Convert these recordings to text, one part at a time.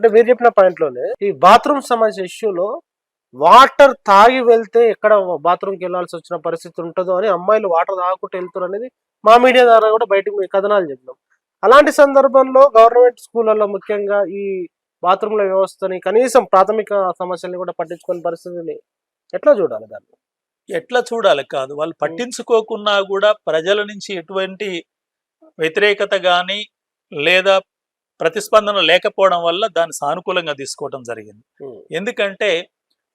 అంటే మీరు చెప్పిన పాయింట్లోనే ఈ బాత్రూమ్ సమస్య ఇష్యూలో వాటర్ తాగి వెళ్తే ఎక్కడ బాత్రూమ్కి వెళ్ళాల్సి వచ్చిన పరిస్థితి ఉంటుందో అని అమ్మాయిలు వాటర్ తాగకుండా వెళ్తారు అనేది మా మీడియా ద్వారా కూడా బయటకు కథనాలు చెప్పినాం. అలాంటి సందర్భంలో గవర్నమెంట్ స్కూళ్ళలో ముఖ్యంగా ఈ బాత్రూమ్ల వ్యవస్థని కనీసం ప్రాథమిక సమస్యల్ని కూడా పట్టించుకునే పరిస్థితిని ఎట్లా చూడాలి దాన్ని? ఎట్లా చూడాలి? కాదు వాళ్ళు పట్టించుకోకున్నా కూడా ప్రజల నుంచి ఎటువంటి వ్యతిరేకత కానీ లేదా ప్రతిస్పందన లేకపోవడం వల్ల దాన్ని సానుకూలంగా తీసుకోవడం జరిగింది. ఎందుకంటే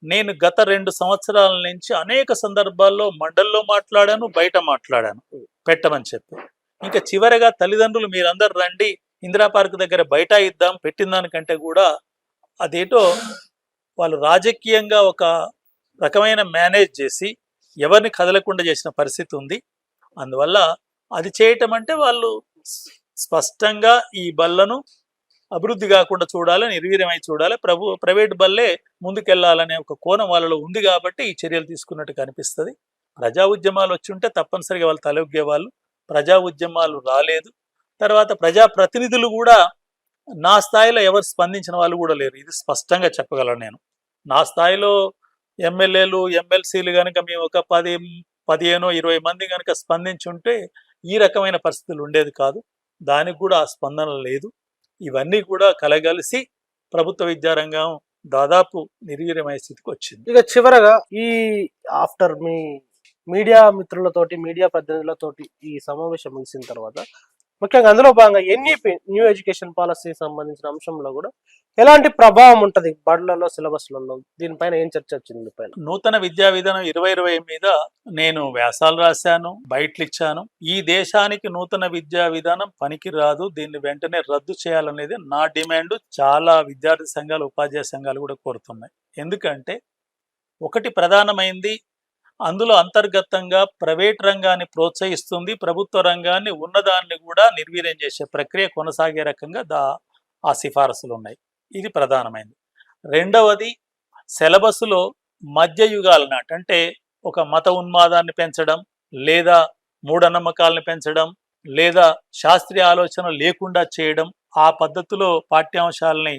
నేను గత రెండు సంవత్సరాల నుంచి అనేక సందర్భాల్లో మండల్లో మాట్లాడాను బయట మాట్లాడాను. పెట్టమని చెప్పి. ఇంకా చివరగా తల్లిదండ్రులు మీరందరూ రండి ఇందిరా పార్క్ దగ్గర బయట ఇద్దాం పెట్టిన దానికంటే కూడా అదేటో వాళ్ళు రాజకీయంగా ఒక రకమైన మేనేజ్ చేసి ఎవరిని కదలకుండా చేసిన పరిస్థితి ఉంది. అందువల్ల అది చేయటం అంటే వాళ్ళు స్పష్టంగా ఈ బళ్ళను అభివృద్ధి కాకుండా చూడాలి నిర్వీర్యమై చూడాలి. ప్రభు ప్రైవేట్ బల్లే ముందుకెళ్ళాలనే ఒక కోణం వాళ్ళలో ఉంది కాబట్టి ఈ చర్యలు తీసుకున్నట్టు కనిపిస్తుంది. ప్రజా ఉద్యమాలు వచ్చి ఉంటే తప్పనిసరిగా వాళ్ళు తలొగ్గేవాళ్ళు. ప్రజా ఉద్యమాలు రాలేదు. తర్వాత ప్రజా ప్రతినిధులు కూడా నా స్థాయిలో ఎవరు స్పందించిన వాళ్ళు కూడా లేరు. ఇది స్పష్టంగా చెప్పగలను నేను. నా స్థాయిలో ఎమ్మెల్యేలు ఎమ్మెల్సీలు కనుక మేము ఒక పది పదిహేనో ఇరవై మంది కనుక స్పందించుంటే ఈ రకమైన పరిస్థితులు ఉండేది కాదు. దానికి కూడా ఆ స్పందన లేదు. ఇవన్నీ కూడా కలగలిసి ప్రభుత్వ విద్యారంగం దాదాపు నిర్వీర్యమయ్యే స్థితికి వచ్చింది. ఇక చివరగా ఈ ఆఫ్టర్ మీ మీడియా మిత్రులతోటి మీడియా ప్రతినిధులతోటి ఈ సమావేశం ముగిసిన తర్వాత ముఖ్యంగా అందులో భాగంగా ఎన్ఈపి న్యూ ఎడ్యుకేషన్ పాలసీ సంబంధించిన అంశంలో కూడా ఎలాంటి ప్రభావం ఉంటుంది బడులలో సిలబస్లలో? దీనిపైన ఏం చర్చ వచ్చింది పైన నూతన విద్యా విధానం ఇరవై ఇరవై మీద నేను వ్యాసాలు రాశాను బయటలు ఇచ్చాను. ఈ దేశానికి నూతన విద్యా విధానం పనికి రాదు. దీన్ని వెంటనే రద్దు చేయాలనేది నా డిమాండ్. చాలా విద్యార్థి సంఘాలు ఉపాధ్యాయ సంఘాలు కూడా కోరుతున్నాయి. ఎందుకంటే ఒకటి ప్రధానమైంది అందులో అంతర్గతంగా ప్రైవేట్ రంగాన్ని ప్రోత్సహిస్తుంది ప్రభుత్వ రంగాన్ని ఉన్నదాన్ని కూడా నిర్వీర్యం చేసే ప్రక్రియ కొనసాగే రకంగా దా ఆ సిఫారసులు ఉన్నాయి ఇది ప్రధానమైనది రెండవది సిలబస్లో మధ్యయుగాల నాటి అంటే ఒక మత ఉన్మాదాన్ని పెంచడం లేదా మూఢనమ్మకాలను పెంచడం లేదా శాస్త్రీయ ఆలోచన లేకుండా చేయడం ఆ పద్ధతిలో పాఠ్యాంశాలని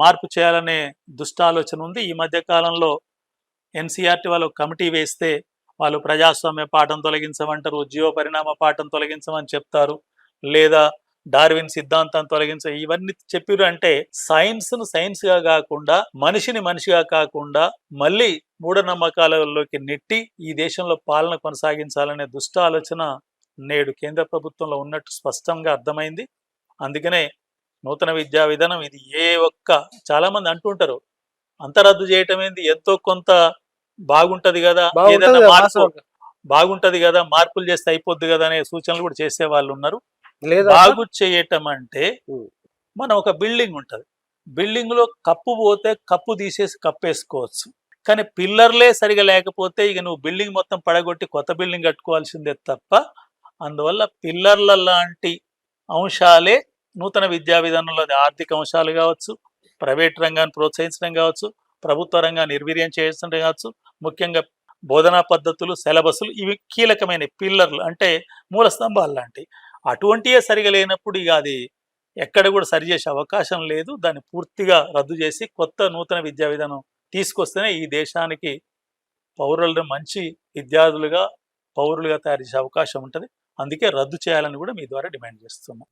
మార్పు చేయాలనే దుష్టాలోచన ఉంది. ఈ మధ్య కాలంలో ఎన్సీఆర్టీ వాళ్ళు కమిటీ వేస్తే వాళ్ళు ప్రజాస్వామ్య పాఠం తొలగించమంటారు జీవ పరిణామ పాఠం తొలగించమని చెప్తారు లేదా డార్విన్ సిద్ధాంతం తొలగించ ఇవన్నీ చెప్పారు అంటే సైన్స్ను సైన్స్గా కాకుండా మనిషిని మనిషిగా కాకుండా మళ్ళీ మూఢనమ్మకాలలోకి నెట్టి ఈ దేశంలో పాలన కొనసాగించాలనే దుష్ట ఆలోచన నేడు కేంద్ర ప్రభుత్వంలో ఉన్నట్టు స్పష్టంగా అర్థమైంది. అందుకనే నూతన విద్యా విధానం ఇది ఏ ఒక్క చాలా మంది అంటుంటారు అంత రద్దు చేయటం ఏంది? ఎంతో కొంత బాగుంటది కదా? బాగుంటది ఏదైనా కదా, మార్పు. బాగుంటది కదా? మార్పులు చేస్తే అయిపోద్ది కదా అనే సూచనలు కూడా చేసే వాళ్ళు ఉన్నారు బాగు చేయటం అంటే. మనం ఒక బిల్డింగ్ ఉంటది. బిల్డింగ్లో కప్పు పోతే కప్పు తీసేసి కప్పేసుకోవచ్చు. కానీ పిల్లర్లే సరిగా లేకపోతే ఇక నువ్వు బిల్డింగ్ మొత్తం పడగొట్టి కొత్త బిల్డింగ్ కట్టుకోవాల్సిందే తప్ప అందువల్ల పిల్లర్ల లాంటి అంశాలే నూతన విద్యా విధానంలో ఆర్థిక అంశాలు కావచ్చు ప్రైవేట్ రంగాన్ని ప్రోత్సహించడం కావచ్చు ప్రభుత్వ రంగాన్ని నిర్వీర్యం చేయించడం కావచ్చు ముఖ్యంగా బోధనా పద్ధతులు సిలబస్లు ఇవి కీలకమైన పిల్లర్లు అంటే మూల స్తంభాలు లాంటివి అటువంటివే సరిగా లేనప్పుడు ఇక అది ఎక్కడ కూడా సరి చేసే అవకాశం లేదు. దాన్ని పూర్తిగా రద్దు చేసి కొత్త నూతన విద్యా విధానం తీసుకొస్తేనే ఈ దేశానికి పౌరులను మంచి విద్యార్థులుగా పౌరులుగా తయారు చేసే అవకాశం ఉంటుంది. అందుకే రద్దు చేయాలని కూడా మీ ద్వారా డిమాండ్ చేస్తున్నాం.